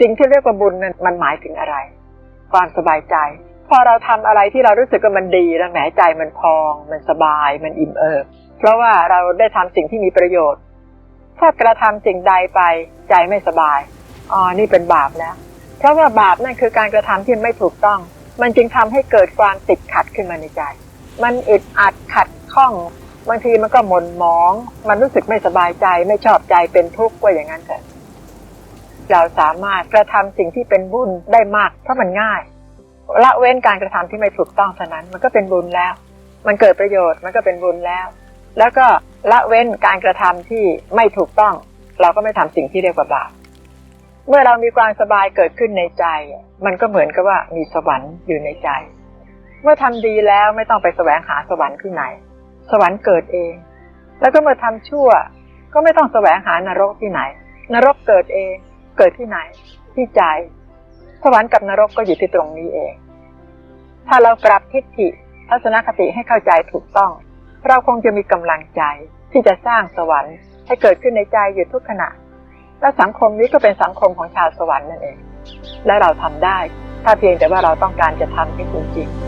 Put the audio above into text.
สิ่งที่เรียกว่าบุญนั้นมันหมายถึงอะไร ความสบายใจ พอเราทำอะไรที่เรารู้สึกว่ามันดีแล้วแหมใจมันพอง มันสบาย มันอิ่มเอิบเพราะว่าเราได้ทำสิ่งที่มีประโยชน์ ถ้ากระทำสิ่งใดไปใจไม่สบายอ๋อนี่เป็นบาปแล้ว เพราะว่าบาปนั่นคือการกระทำที่ไม่ถูกต้อง มันจึงทำให้เกิดความติดขัดขึ้นมาในใจ มันอึดอัดขัดข้องบางทีมันก็หม่นหมอง มันรู้สึกไม่สบายใจไม่ชอบใจเป็นทุกข์ว่าอย่างนั้นเถอะ เราสามารถกระทำสิ่งที่เป็นบุญได้มากเพราะมันง่ายละเว้นการกระทำที่ไม่ถูกต้องเท่านั้น มันก็เป็นบุญแล้ว มันเกิดประโยชน์มันก็เป็นบุญแล้ว แล้วก็ละเว้นการกระทำที่ไม่ถูกต้อง เราก็ไม่ทำสิ่งที่เรียกว่าบาปเมื่อเรามีความสบายเกิดขึ้นในใจ มันก็เหมือนกับว่ามีสวรรค์อยู่ในใจ เมื่อทำดีแล้วไม่ต้องไปแสวงหาสวรรค์ที่ไหน สวรรค์เกิดเอง แล้วก็เมื่อทำชั่ว ก็ไม่ต้องแสวงหานรกที่ไหน นรกเกิดเอง เกิดที่ไหน ที่ใจ สวรรค์กับนรกก็อยู่ที่ตรงนี้เอง ถ้าเราปรับทิฏฐิทัศนคติให้เข้าใจถูกต้อง เราคงจะมีกำลังใจที่จะสร้างสวรรค์ ให้เกิดขึ้นในใจอยู่ทุกขณะ และสังคมนี้ก็เป็นสังคมของชาวสวรรค์นั่นเอง และเราทำได้ ถ้าเพียงแต่ว่าเราต้องการจะทำให้จริงๆ